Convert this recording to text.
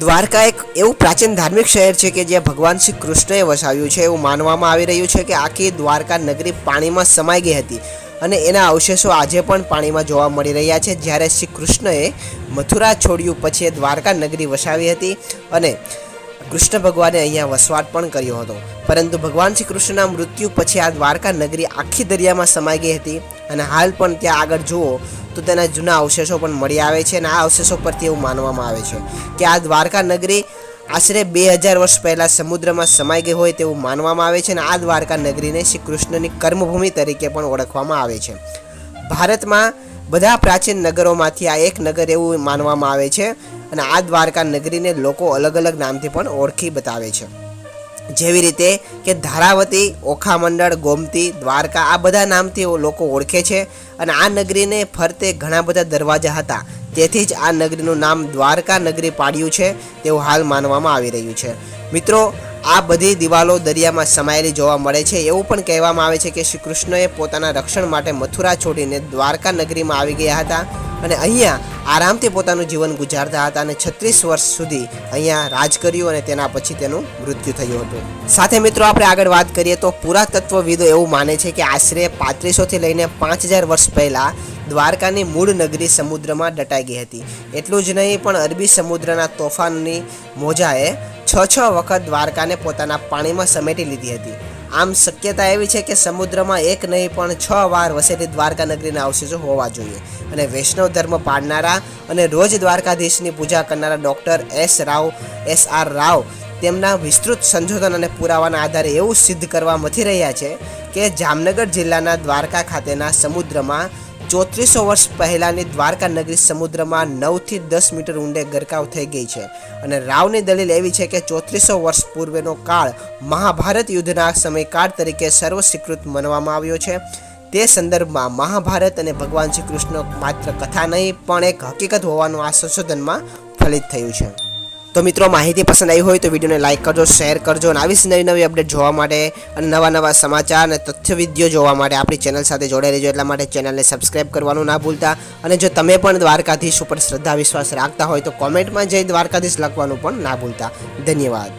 દ્વારકા એક એવું પ્રાચીન ધાર્મિક શહેર છે કે જ્યાં ભગવાન શ્રી કૃષ્ણએ વસાવ્યું છે એવું માનવામાં આવી રહ્યું છે કે આખી દ્વારકા નગરી પાણીમાં સમાઈ ગઈ હતી અને એના અવશેષો આજે પણ પાણીમાં જોવા મળી રહ્યા છે. જ્યારે શ્રી કૃષ્ણએ મથુરા છોડ્યું પછી એ દ્વારકા નગરી વસાવી હતી અને કૃષ્ણ ભગવાને અહીંયા વસવાટ પણ કર્યો હતો. પરંતુ ભગવાન શ્રી કૃષ્ણના મૃત્યુ પછી આ દ્વારકા નગરી આખી દરિયામાં સમાઈ ગઈ હતી અને હાલ પણ ત્યાં આગળ જુઓ તો તેના જૂના અવશેષો પણ મળી આવે છે અને આ અવશેષો પરથી એવું માનવામાં આવે છે કે આ દ્વારકા નગરી આશરે બે હજાર વર્ષ પહેલાં સમુદ્રમાં સમાઈ ગઈ હોય તેવું માનવામાં આવે છે અને આ દ્વારકા નગરીને શ્રી કૃષ્ણની કર્મભૂમિ તરીકે પણ ઓળખવામાં આવે છે. ભારતમાં બધા પ્રાચીન નગરોમાંથી આ એક નગર એવું માનવામાં આવે છે અને આ દ્વારકા નગરીને લોકો અલગ અલગ નામથી પણ ઓળખી બતાવે છે. જેવી રીતે કે ધારાવતી ઓખામંડળ ગોમતી, દ્વારકા આ બધા નામથી લોકો ઓળખે છે અને આ નગરીને ફરતે ઘણા બધા દરવાજા હતા. તેથી જ આ નગરીનું નામ દ્વારકા નગરી પાડ્યું છે તેવું હાલ માનવામાં આવી રહ્યું છે. મિત્રો, આ બધી દિવાલો દરિયામાં સમાયેલી જોવા મળે છે એવું પણ કહેવામાં આવે છે કે શ્રી કૃષ્ણએ પોતાના રક્ષણ માટે મથુરા છોડીને દ્વારકા નગરીમાં આવી ગયા હતા. અને અહીંયા આરામથી પોતાનું જીવન ગુજારતા હતા અને છત્રીસ વર્ષ સુધી અહીંયા રાજ કર્યું અને તેના પછી તેનું મૃત્યુ થયું હતું. સાથે મિત્રો આપણે આગળ વાત કરીએ તો પુરાતત્વવિદો એવું માને છે કે આશરે પાંત્રીસોથી લઈને પાંચ હજાર વર્ષ પહેલાં દ્વારકાની મૂળ નગરી સમુદ્રમાં દટાઈ ગઈ હતી. એટલું જ નહીં પણ અરબી સમુદ્રના તોફાનની મોજાએ છ છ વખત દ્વારકાને પોતાના પાણીમાં સમેટી લીધી હતી. આમ શક્યતા એવી છે કે સમુદ્રમાં એક નહીં, પણ છ વાર વસેલી દ્વારકા નગરીના અવશેષો હોવા જોઈએ. અને વૈષ્ણવ ધર્મ પાળનારા અને રોજ દ્વારકાધીશની પૂજા કરનારા doctor S Rao, S R Rao તેમના વિસ્તૃત સંશોધન અને પુરાવાના આધારે એવું સિદ્ધ કરવા મથી રહ્યા છે કે જામનગર જિલ્લાના દ્વારકા ખાતેના સમુદ્રમાં ચોત્રીસો વર્ષ પહેલાંની દ્વારકા નગરી સમુદ્રમાં નવથી દસ મીટર ઊંડે ગરકાવ થઈ ગઈ છે. અને રાવની દલીલ એવી છે કે ચોત્રીસો વર્ષ પૂર્વેનો કાળ મહાભારત યુદ્ધના સમયકાળ તરીકે સર્વસ્વીકૃત માનવામાં આવ્યો છે. તે સંદર્ભમાં મહાભારત અને ભગવાન શ્રી કૃષ્ણ માત્ર કથા નહીં, પણ એક હકીકત હોવાનું આ સંશોધનમાં ફલિત થયું છે. તો મિત્રો, માહિતી પસંદ આવી હોય તો વિડીયોને લાઇક કરજો શેર કરજો અને આવી નવી નવી અપડેટ જોવા માટે અને નવા નવા સમાચાર અને તથ્ય વીડિયો જોવા માટે આપણી ચેનલ સાથે જોડાઈ રહેજો. એટલા માટે ચેનલને સબસ્ક્રાઈબ કરવાનું ના ભૂલતા. અને જો તમે પણ દ્વારકાધીશ ઉપર શ્રદ્ધા વિશ્વાસ રાખતા હોય તો કોમેન્ટમાં જઈ દ્વારકાધીશ લખવાનું પણ ના ભૂલતા. ધન્યવાદ.